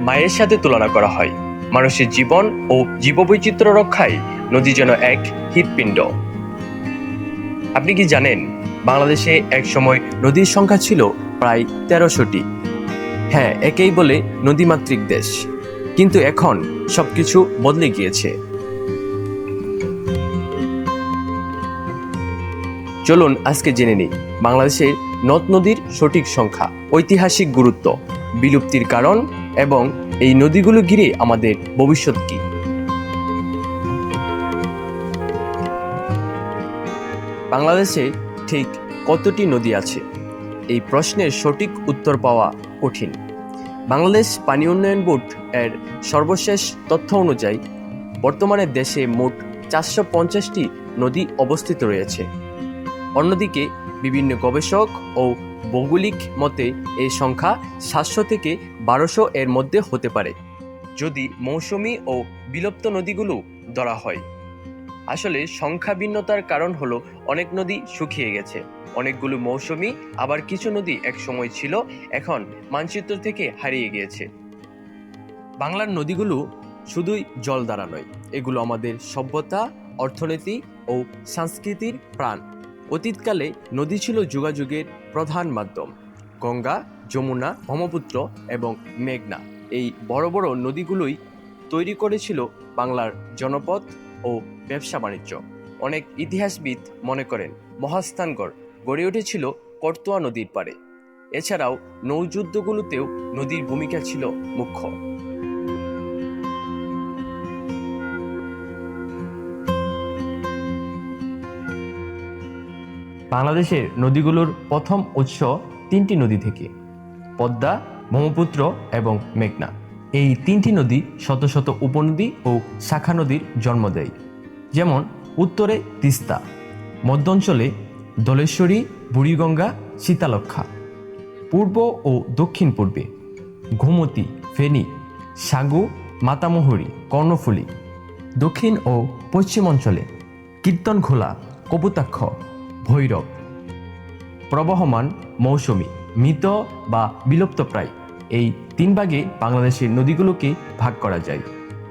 মায়ের সাথে তুলনা করা হয়। মানুষের জীবন ও জীববৈচিত্র্য রক্ষায় নদী যেন এক হৃৎপিণ্ড। আপনি কি জানেন, বাংলাদেশে এক সময় নদীর সংখ্যা ছিল প্রায় তেরোশোটি? হ্যাঁ একেই বলে নদীমাতৃক দেশ। কিন্তু এখন সবকিছু বদলে গিয়েছে। চলুন আজকে জেনে নিই, বাংলাদেশের নদ নদীর সঠিক সংখ্যা, ঐতিহাসিক গুরুত্ব, বিলুপ্তির কারণ এবং এই নদীগুলো ঘিরে আমাদের ভবিষ্যৎ কি? বাংলাদেশে ঠিক কতটি নদী আছে? এই প্রশ্নের সঠিক উত্তর পাওয়া কঠিন। বাংলাদেশ পানি উন্নয়ন বোর্ড এর সর্বশেষ তথ্য অনুযায়ী, বর্তমানে দেশে মোট চারশো পঞ্চাশটি নদী অবস্থিত রয়েছে। অন্যদিকে বিভিন্ন গবেষক ও ভৌগোলিক মতে এই সংখ্যা সাতশো থেকে বারোশো এর মধ্যে হতে পারে, যদি মৌসুমি ও বিলুপ্ত নদীগুলো ধরা হয়। আসলে সংখ্যা ভিন্নতার কারণ হলো অনেক নদী শুকিয়ে গেছে, অনেকগুলো মৌসুমি, আবার কিছু নদী এক সময় ছিল, এখন মানচিত্র থেকে হারিয়ে গিয়েছে। বাংলার নদীগুলো শুধুই জল দ্বারা নয়, এগুলো আমাদের সভ্যতা, অর্থনীতি ও সংস্কৃতির প্রাণ। অতীতকালে নদী ছিল যোগাযোগের প্রধান মাধ্যম। গঙ্গা, যমুনা, ব্রহ্মপুত্র এবং মেঘনা এই বড় বড় নদীগুলোই তৈরি করেছিল বাংলার জনপদ ও ব্যবসা বাণিজ্য। অনেক ইতিহাসবিদ মনে করেন, মহাস্থানগড় গড়ে উঠেছিল করতোয়া নদীর পাড়ে। এছাড়াও নৌযুদ্ধগুলোতেও নদীর ভূমিকা ছিল মুখ্য। বাংলাদেশের নদীগুলোর প্রথম উৎস তিনটি নদী থেকে, পদ্মা, ব্রহ্মপুত্র এবং মেঘনা। এই তিনটি নদী শত শত উপনদী ও শাখা নদীর জন্ম দেয়। যেমন উত্তরে তিস্তা, মধ্যাঞ্চলে দলেশ্বরী, বুড়িগঙ্গা শীতালক্ষা পূর্ব ও দক্ষিণ পূর্বে ঘুমতি, ফেনী, সাগু, মাতামহুরি, কর্ণফুলী। দক্ষিণ ও পশ্চিম অঞ্চলে কীর্তনখোলা, কপুতাক্ষ ভৈরব। প্রবহমান মৌসুমী, মৃত বা বিলুপ্তপ্রায়, এই তিন ভাগে বাংলাদেশের নদীগুলোকে ভাগ করা যায়।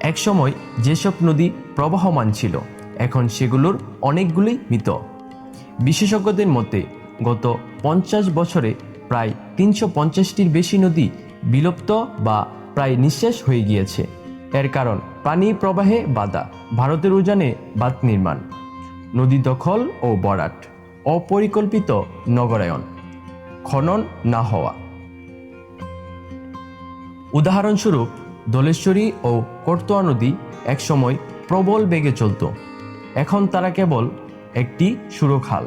একসময় যেসব নদী প্রবাহমান ছিল, এখন সেগুলোর অনেকগুলোই মৃত। বিশেষজ্ঞদের মতে, গত পঞ্চাশ বছরে প্রায় তিনশো পঞ্চাশটির বেশি নদী বিলুপ্ত বা প্রায় নিঃশেষ হয়ে গিয়েছে। এর কারণ, পানি প্রবাহে বাধা, ভারতের উজানে বাঁধ নির্মাণ, নদী দখল ও বরাট। অপরিকল্পিত নগরায়ন খনন না হওয়া। উদাহরণস্বরূপ, দলেশ্বরী ও করতোয়া নদী একসময় প্রবল বেগে চলত। এখন তারা কেবল একটি সুরখাল।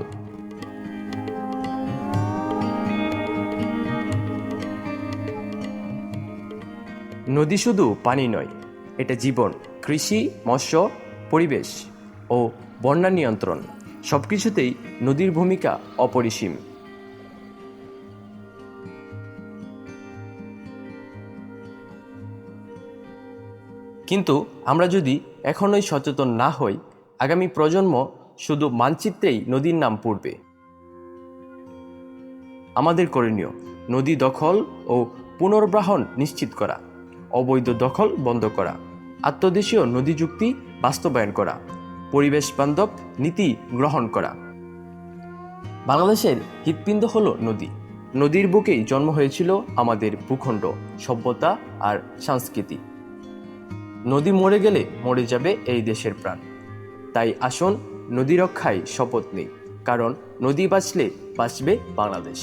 নদী শুধু পানি নয়, এটা জীবন, কৃষি, মৎস্য, পরিবেশ ও বন্যা নিয়ন্ত্রণ। সব কিছুতেই নদীর ভূমিকা অপরিসীম। কিন্তু আমরা যদি এখনই সচেতন না হই, আগামী প্রজন্ম শুধু মানচিত্রেই নদীর নাম পড়বে। আমাদের করণীয়, নদী দখল ও পুনর্বাহন নিশ্চিত করা, অবৈধ দখল বন্ধ করা, আত্মদেশীয় নদী চুক্তি বাস্তবায়ন করা পরিবেশ বান্ধব নীতি গ্রহণ করা। বাংলাদেশের হৃৎপিণ্ড হল নদী। নদীর বুকেই জন্ম হয়েছিল আমাদের ভূখণ্ড, সভ্যতা আর সংস্কৃতি। নদী মরে গেলে মরে যাবে এই দেশের প্রাণ। তাই আসুন নদী রক্ষায় শপথ নেই, কারণ নদী বাঁচলে বাঁচবে বাংলাদেশ।